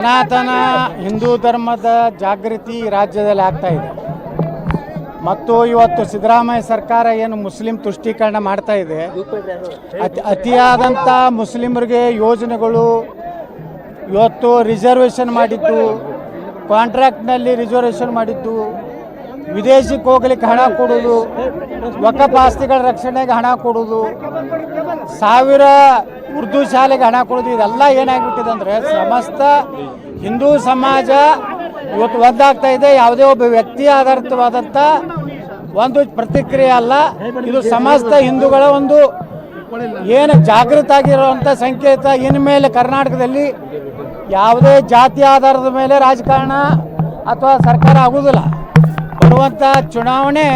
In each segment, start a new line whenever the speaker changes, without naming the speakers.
ಸನಾತನ ಹಿಂದೂ ಧರ್ಮದ ಜಾಗೃತಿ ರಾಜ್ಯದಲ್ಲಿ ಆಗ್ತಾ ಇದೆ. ಮತ್ತು ಇವತ್ತು ಸಿದ್ದರಾಮಯ್ಯ ಸರ್ಕಾರ ಏನು ಮುಸ್ಲಿಂ ತುಷ್ಟೀಕರಣ ಮಾಡ್ತಾ ಇದೆ. ಅತಿ ಅತಿಯಾದಂಥ ಮುಸ್ಲಿಮರಿಗೆ ಯೋಜನೆಗಳು ಇವತ್ತು ರಿಸರ್ವೇಷನ್ ಮಾಡಿದ್ದು ಕಾಂಟ್ರಾಕ್ಟ್ನಲ್ಲಿ ರಿಸರ್ವೇಷನ್ ಮಾಡಿದ್ದು, ವಿದೇಶಕ್ಕೆ ಹೋಗ್ಲಿಕ್ಕೆ ಹಣ ಕೊಡುವುದು ವಕಫ್ ರಕ್ಷಣೆಗೆ ಹಣ ಕೊಡುವುದು, ಸಾವಿರ ಉರ್ದು ಶಾಲೆಗೆ ಹಣ ಕೊಡೋದು, ಇದೆಲ್ಲ ಏನಾಗ್ಬಿಟ್ಟಿದೆ ಅಂದರೆ ಸಮಸ್ತ ಹಿಂದೂ ಸಮಾಜ ಇವತ್ತು ಒಂದಾಗ್ತಾ ಇದೆ. ಯಾವುದೇ ಒಬ್ಬ ವ್ಯಕ್ತಿ ಆಧಾರಿತವಾದಂಥ ಒಂದು ಪ್ರತಿಕ್ರಿಯೆ ಅಲ್ಲ. ಇದು ಸಮಸ್ತ ಹಿಂದೂಗಳ ಒಂದು ಏನು ಜಾಗೃತ ಆಗಿರುವಂಥ ಸಂಕೇತ. ಇನ್ಮೇಲೆ ಕರ್ನಾಟಕದಲ್ಲಿ ಯಾವುದೇ ಜಾತಿ ಆಧಾರದ ಮೇಲೆ ರಾಜಕಾರಣ ಅಥವಾ ಸರ್ಕಾರ ಆಗುವುದಿಲ್ಲ. ಬರುವಂಥ ಚುನಾವಣೆ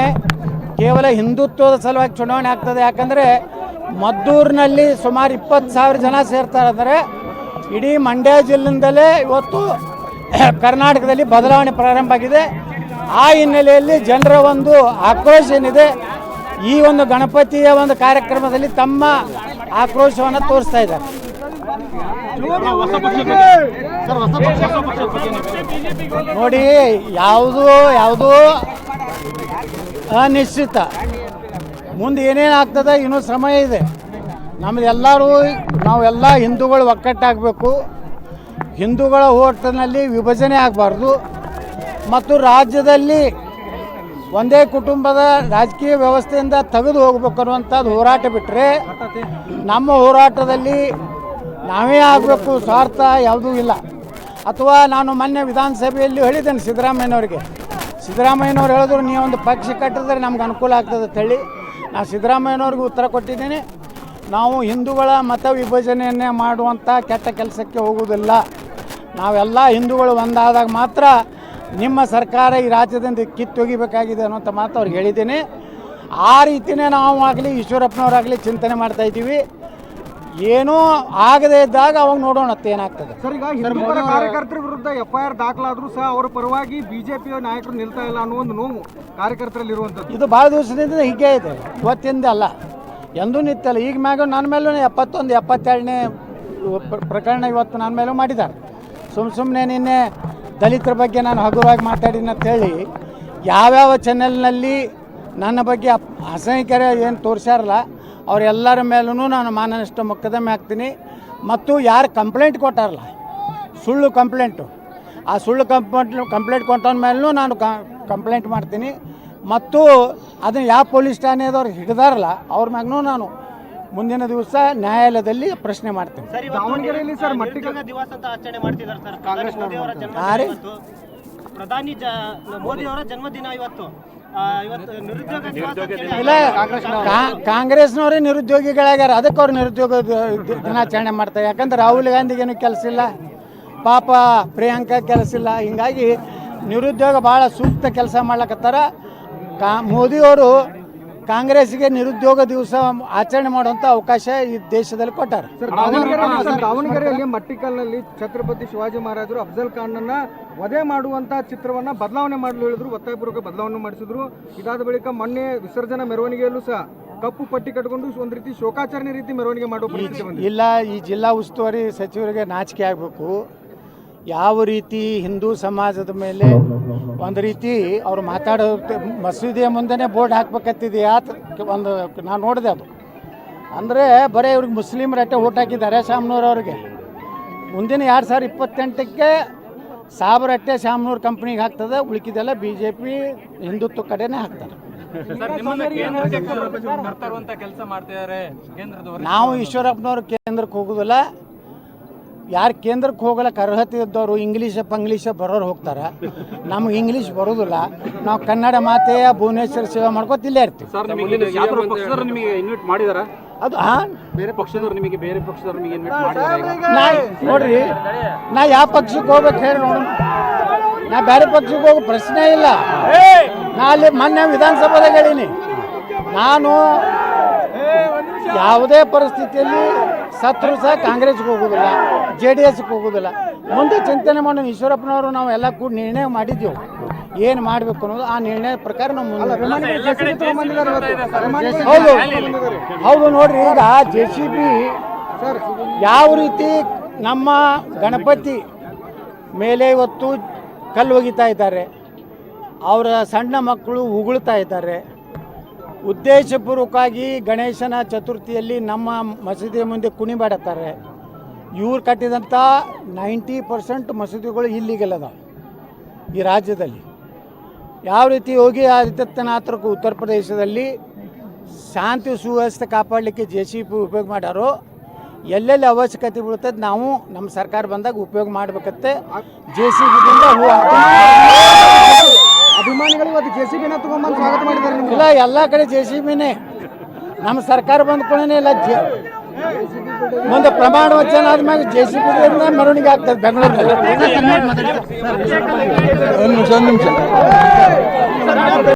ಕೇವಲ ಹಿಂದುತ್ವದ ಸಲುವಾಗಿ ಚುನಾವಣೆ ಆಗ್ತದೆ. ಯಾಕಂದರೆ ಮದ್ದೂರಿನಲ್ಲಿ ಸುಮಾರು ಇಪ್ಪತ್ತು ಸಾವಿರ ಜನ ಸೇರ್ತಾರೆ ಅಂದರೆ ಇಡೀ ಮಂಡ್ಯ ಜಿಲ್ಲೆಯಿಂದಲೇ ಇವತ್ತು ಕರ್ನಾಟಕದಲ್ಲಿ ಬದಲಾವಣೆ ಪ್ರಾರಂಭ ಆಗಿದೆ. ಆ ಹಿನ್ನೆಲೆಯಲ್ಲಿ ಜನರ ಒಂದು ಆಕ್ರೋಶ ಏನಿದೆ, ಈ ಒಂದು ಗಣಪತಿಯ ಒಂದು ಕಾರ್ಯಕ್ರಮದಲ್ಲಿ ತಮ್ಮ ಆಕ್ರೋಶವನ್ನು ತೋರಿಸ್ತಾ ಇದ್ದಾರೆ. ನೋಡಿ, ಯಾವುದು ಯಾವುದು ಅನಿಶ್ಚಿತ. ಮುಂದೆ ಏನೇನು ಆಗ್ತದೆ, ಇನ್ನೂ ಸಮಯ ಇದೆ. ನಮ್ದು ಎಲ್ಲರೂ ನಾವೆಲ್ಲ ಹಿಂದೂಗಳು ಒಕ್ಕಟ್ಟಾಗಬೇಕು ಹಿಂದೂಗಳ ಓಟಿನಲ್ಲಿ ವಿಭಜನೆ ಆಗಬಾರ್ದು. ಮತ್ತು ರಾಜ್ಯದಲ್ಲಿ ಒಂದೇ ಕುಟುಂಬದ ರಾಜಕೀಯ ವ್ಯವಸ್ಥೆಯಿಂದ ತೆಗೆದು ಹೋಗ್ಬೇಕು ಅನ್ನುವಂಥದ್ದು ಹೋರಾಟ ಬಿಟ್ಟರೆ ನಮ್ಮ ಹೋರಾಟದಲ್ಲಿ ನಾವೇ ಆಗಬೇಕು, ಸ್ವಾರ್ಥ ಯಾವುದೂ ಇಲ್ಲ. ಅಥವಾ ನಾನು ಮೊನ್ನೆ ವಿಧಾನಸಭೆಯಲ್ಲಿ ಹೇಳಿದ್ದೇನೆ ಸಿದ್ದರಾಮಯ್ಯನವರಿಗೆ. ಸಿದ್ದರಾಮಯ್ಯನವ್ರು ಹೇಳಿದ್ರು, ನೀವೊಂದು ಪಕ್ಷ ಕಟ್ಟಿದ್ರೆ ನಮ್ಗೆ ಅನುಕೂಲ ಆಗ್ತದೆ ಹೇಳಿ. ನಾನು ಸಿದ್ದರಾಮಯ್ಯನವ್ರಿಗೆ ಉತ್ತರ ಕೊಟ್ಟಿದ್ದೀನಿ. ನಾವು ಹಿಂದೂಗಳ ಮತ ವಿಭಜನೆಯನ್ನೇ ಮಾಡುವಂಥ ಕೆಟ್ಟ ಕೆಲಸಕ್ಕೆ ಹೋಗುವುದಿಲ್ಲ. ನಾವೆಲ್ಲ ಹಿಂದೂಗಳು ಒಂದಾದಾಗ ಮಾತ್ರ ನಿಮ್ಮ ಸರ್ಕಾರ ಈ ರಾಜ್ಯದಿಂದ ಕಿತ್ತೊಗಿಬೇಕಾಗಿದೆ ಅನ್ನೋಂಥ ಮಾತು ಅವ್ರಿಗೆ ಹೇಳಿದ್ದೀನಿ. ಆ ರೀತಿಯೇ ನಾವು ಆಗಲಿ ಈಶ್ವರಪ್ಪನವರಾಗಲಿ ಚಿಂತನೆ ಮಾಡ್ತಾ ಇದ್ದೀವಿ. ಏನೂ ಆಗದೇ ಇದ್ದಾಗ ಅವಾಗ ನೋಡೋಣ ಏನಾಗ್ತದೆ.
ಸರ್ ಈಗ ಹಿಂದೂಪರ ಕಾರ್ಯಕರ್ತರ ವಿರುದ್ಧ ಎಫ್ ಐ ಆರ್ ದಾಖಲಾದ್ರೂ ಸಹ ಅವರ ಪರವಾಗಿ ಬಿಜೆಪಿ ನಾಯಕರು ನಿಲ್ತಾ ಇಲ್ಲ ಅನ್ನೋ ಒಂದು ನೋವು ಕಾರ್ಯಕರ್ತರಲ್ಲಿ ಇರುವಂತದ್ದು
ಇದು ಭಾಳ ದಿವಸದಿಂದ ಹೀಗೆ ಇದೆ. ಇವತ್ತಿಂದ ಅಲ್ಲ. ಎಂದೂ ನಿತ್ತಲ್ಲ ಈಗ ಮ್ಯಾಗ ನನ್ನ ಮೇಲೂ ಎಪ್ಪತ್ತೊಂದು ಎಪ್ಪತ್ತೆರಡನೇ ಪ್ರ- ಪ್ರಕರಣ ಇವತ್ತು ನನ್ನ ಮೇಲೂ ಮಾಡಿದ್ದಾರೆ. ಸುಮ್ಮ ಸುಮ್ಮನೆ ನಿನ್ನೆ ದಲಿತರ ಬಗ್ಗೆ ನಾನು ಹಗುರವಾಗಿ ಮಾತಾಡಿನ ಅಂತೇಳಿ ಯಾವ್ಯಾವ ಚಾನೆಲ್ನಲ್ಲಿ ನನ್ನ ಬಗ್ಗೆ ಅಪ್ ಅಸಹ್ಯಕರ ಏನು ತೋರಿಸ್ಯಾರಲ್ಲ ಅವರೆಲ್ಲರ ಮೇಲೂ ನಾನು ಮಾನನಷ್ಟ ಮೊಕದ್ದಮೆ ಹಾಕ್ತೀನಿ. ಮತ್ತು ಯಾರು ಕಂಪ್ಲೇಂಟ್ ಕೊಟ್ಟಾರಲ್ಲ ಸುಳ್ಳು ಕಂಪ್ಲೇಂಟು ಆ ಸುಳ್ಳು ಕಂಪ್ಲೇಂಟ್ ಕಂಪ್ಲೇಂಟ್ ಕೊಟ್ಟ ಮೇಲೂ ನಾನು ಕಂಪ್ಲೇಂಟ್ ಮಾಡ್ತೀನಿ. ಮತ್ತು ಅದನ್ನು ಯಾವ ಪೊಲೀಸ್ ಠಾಣೆದವ್ರು ಹಿಡಿದಾರಲ್ಲ ಅವ್ರ ಮ್ಯಾಗೂ ನಾನು ಮುಂದಿನ ದಿವಸ ನ್ಯಾಯಾಲಯದಲ್ಲಿ ಪ್ರಶ್ನೆ ಮಾಡ್ತೀನಿ.
ದಾವಣಗೆರೆಯಲ್ಲಿ ಸರ್ ಮಟ್ಟಿಗೆ
ದಿವಸ ಅಂತ ಆಚರಣೆ ಮಾಡ್ತಿದ್ದಾರೆ ಸರ್. ಪ್ರಧಾನಿ ಮೋದಿ ಜನ್ಮದಿನ ಪ್ರಧಾನಿ ಮೋದಿ ಅವರ ಜನ್ಮದಿನ ಇವತ್ತು. ಆ, ಇವತ್ತು ನಿರುದ್ಯೋಗ ದಿವಸ ಅಂತೇಳಿ
ಇಲ್ಲ ಕಾ- ಕಾಂಗ್ರೆಸ್ನವರೇ ನಿರುದ್ಯೋಗಿಗಳಾಗ್ಯಾರ. ಅದಕ್ಕೆ ಅವ್ರು ನಿರುದ್ಯೋಗ ದಿನಾಚರಣೆ ಮಾಡ್ತಾರೆ ಯಾಕಂದ್ರೆ ರಾಹುಲ್ ಗಾಂಧಿಗೇನು ಕೆಲಸ ಇಲ್ಲ. ಪಾಪ ಪ್ರಿಯಾಂಕ ಕೆಲಸ ಇಲ್ಲ. ಹಿಂಗಾಗಿ ನಿರುದ್ಯೋಗ ಭಾಳ ಸೂಕ್ತ ಕೆಲಸ ಮಾಡ್ಲಕತ್ತಾರ. ಕಾ ಮೋದಿಯವರು ಕಾಂಗ್ರೆಸ್ಗೆ ನಿರುದ್ಯೋಗ ದಿವಸ ಆಚರಣೆ ಮಾಡುವಂತ ಅವಕಾಶ ಈ ದೇಶದಲ್ಲಿ ಕೊಟ್ಟಾರೆ.
ದಾವಣಗೆರೆಯಲ್ಲಿ ಮಟ್ಟಿಕಲ್ನಲ್ಲಿ ಛತ್ರಪತಿ ಶಿವಾಜಿ ಮಹಾರಾಜರು ಅಫ್ಜಲ್ ಖಾನ್ನನ್ನ ವಧೆ ಮಾಡುವಂತ ಚಿತ್ರವನ್ನ ಬದಲಾವಣೆ ಮಾಡಲು ಹೇಳಿದ್ರು ಒತ್ತಾಯಪೂರ್ವಕ ಬದಲಾವಣೆ ಮಾಡಿಸಿದ್ರು. ಇದಾದ ಬಳಿಕ ಮೊನ್ನೆ ವಿಸರ್ಜನಾ ಮೆರವಣಿಗೆಯಲ್ಲೂ ಸಹ ಕಪ್ಪು ಪಟ್ಟಿ ಕಟ್ಕೊಂಡು ಒಂದು ರೀತಿ ಶೋಕಾಚರಣೆ ರೀತಿ ಮೆರವಣಿಗೆ ಮಾಡುವ
ಇಲ್ಲ ಈ ಜಿಲ್ಲಾ ಉಸ್ತುವಾರಿ ಸಚಿವರಿಗೆ ನಾಚಿಕೆ ಆಗಬೇಕು. ಯಾವ ರೀತಿ ಹಿಂದೂ ಸಮಾಜದ ಮೇಲೆ ಒಂದು ರೀತಿ ಅವ್ರು ಮಾತಾಡೋ ಮಸೀದಿಯ ಮುಂದೆನೇ ಬೋರ್ಡ್ ಹಾಕ್ಬೇಕತ್ತಿದೆ ಯಾತ್ ಒಂದು ನಾನು ನೋಡಿದೆ ಅದು. ಅಂದರೆ ಬರೀ ಇವ್ರಿಗೆ ಮುಸ್ಲಿಮ್ರಟ್ಟೆ ಓಟ್ ಹಾಕಿದ್ದಾರೆ ಶಾಮ್ನೂರ್ ಅವ್ರಿಗೆ. ಮುಂದಿನ ಎರಡು ಸಾವಿರ ಇಪ್ಪತ್ತೆಂಟಕ್ಕೆ ಸಾಬ್ರಟ್ಟೆ ಶಾಮ್ನೂರು ಕಂಪ್ನಿಗೆ ಹಾಕ್ತದೆ ಉಳಿಕಿದೆಲ್ಲ ಬಿ ಜೆ ಪಿ ಹಿಂದುತ್ವ ಕಡೆನೇ ಹಾಕ್ತಾರೆ.
ಕೆಲಸ ಮಾಡ್ತಿದ್ದಾರೆ ಕೇಂದ್ರದವರು.
ನಾವು ಈಶ್ವರಪ್ಪನವ್ರು ಕೇಂದ್ರಕ್ಕೆ ಹೋಗೋದಿಲ್ಲ ಯಾರು ಕೇಂದ್ರಕ್ಕೆ ಹೋಗಲಕ್ಕೆ ಅರ್ಹತೆ ಇದ್ದವರು ಇಂಗ್ಲೀಷ ಪಂಗ್ಲೀಷ ಬರೋರು ಹೋಗ್ತಾರೆ. ನಮ್ಗೆ ಇಂಗ್ಲೀಷ್ ಬರೋದಿಲ್ಲ. ನಾವು ಕನ್ನಡ ಮಾತೆಯ ಭುವನೇಶ್ವರ ಸೇವೆ ಮಾಡ್ಕೋತ ಇಲ್ಲೇ ಇರ್ತೀವಿ.
ಸರ್ ನಿಮಗೆ ಯಾವ್ದಾದ್ರು ಪಕ್ಷದವರು ನಿಮಗೆ ಇನ್ವೈಟ್ ಮಾಡಿದಾರ?
ಅದು ಹಾಂ?
ಬೇರೆ ಪಕ್ಷದವ್ರು ನಿಮಗೆ ಬೇರೆ ಪಕ್ಷದವ್ರು ನಿಮಗೆ ಇನ್ವೈಟ್ ಮಾಡಿದಾರೆ
ನಾ ನೋಡ್ರಿ. ನಾ ಯಾವ ಪಕ್ಷಕ್ಕೆ ಹೋಗ್ಬೇಕು ಹೇಳಿ ನೋಡೋಣ. ನಾ ಬೇರೆ ಪಕ್ಷಕ್ಕೆ ಹೋಗೋ ಪ್ರಶ್ನೆ ಇಲ್ಲ. ನಾ ಅಲ್ಲಿ ಮೊನ್ನೆ ವಿಧಾನಸಭಾದಾಗ ಹೇಳೀನಿ. ನಾನು ಯಾವುದೇ ಪರಿಸ್ಥಿತಿಯಲ್ಲಿ ಸತ್ರು ಸಹ ಕಾಂಗ್ರೆಸ್ಗೆ ಹೋಗೋದಿಲ್ಲ ಜೆ ಡಿ ಎಸ್ಗೆ ಹೋಗೋದಿಲ್ಲ. ಮುಂದೆ ಚಿಂತನೆ ಮಾಡೋಣ ಈಶ್ವರಪ್ಪನವರು ನಾವು ಎಲ್ಲ ಕೂಡ ನಿರ್ಣಯ ಮಾಡಿದ್ದೆವು. ಏನು ಮಾಡಬೇಕು ಅನ್ನೋದು ಆ ನಿರ್ಣಯದ ಪ್ರಕಾರ ನಾವು ಮುಂದೆ ಹೌದು ಹೌದು ನೋಡ್ರಿ ಈಗ ಜೆ ಸಿ ಬಿ ಯಾವ ರೀತಿ ನಮ್ಮ ಗಣಪತಿ ಮೇಲೆ ಇವತ್ತು ಕಲ್ಲು ಒಗಿತಾ ಇದ್ದಾರೆ. ಅವರ ಸಣ್ಣ ಮಕ್ಕಳು ಉಗುಳ್ತಾ ಇದ್ದಾರೆ. ಉದ್ದೇಶಪೂರ್ವಕವಾಗಿ ಗಣೇಶನ ಚತುರ್ಥಿಯಲ್ಲಿ ನಮ್ಮ ಮಸೀದಿಯ ಮುಂದೆ ಕುಣಿಬಾಡುತ್ತಾರೆ ಇವ್ರು ಕಟ್ಟಿದಂಥ ನೈಂಟಿ ಪರ್ಸೆಂಟ್ ಮಸೀದಿಗಳು ಇಲ್ಲಿಗೆಲ್ಲ ಅದಾವೆ ಈ ರಾಜ್ಯದಲ್ಲಿ. ಯಾವ ರೀತಿ ಯೋಗಿ ಆದಿತ್ಯನಾಥರು ಉತ್ತರ ಪ್ರದೇಶದಲ್ಲಿ ಶಾಂತಿ ಸುವ್ಯವಸ್ಥೆ ಕಾಪಾಡಲಿಕ್ಕೆ ಜೆ ಸಿ ಪಿ ಉಪಯೋಗ ಮಾಡ್ಯಾರೋ, ಎಲ್ಲೆಲ್ಲಿ ಅವಶ್ಯಕತೆ ಬೀಳ್ತದೆ ನಾವು ನಮ್ಮ ಸರ್ಕಾರ ಬಂದಾಗ ಉಪಯೋಗ ಮಾಡಬೇಕತ್ತೆ ಜೆ ಸಿ ಹೂ
ಅಭಿಮಾನಿಗಳು ಇವತ್ತು ಜೆ ಸಿ ಬಿನ ತಗೊಂಬಂದು ಸ್ವಾಗತ ಮಾಡಿದ್ದಾರೆ ನಿಮ್ಗೆ.
ಇಲ್ಲ ಎಲ್ಲ ಕಡೆ ಜೆ ಸಿ ಬಿನೇ ನಮ್ಮ ಸರ್ಕಾರ ಬಂದ ಕೂಡನೇ ಇಲ್ಲ ಜೆ ಮುಂದೆ ಪ್ರಮಾಣ ವಚನ ಆದ್ಮೇಲೆ ಜೆ ಸಿ ಬಿ ಮೆರವಣಿಗೆ ಆಗ್ತದೆ ಬೆಂಗಳೂರಿನಲ್ಲಿ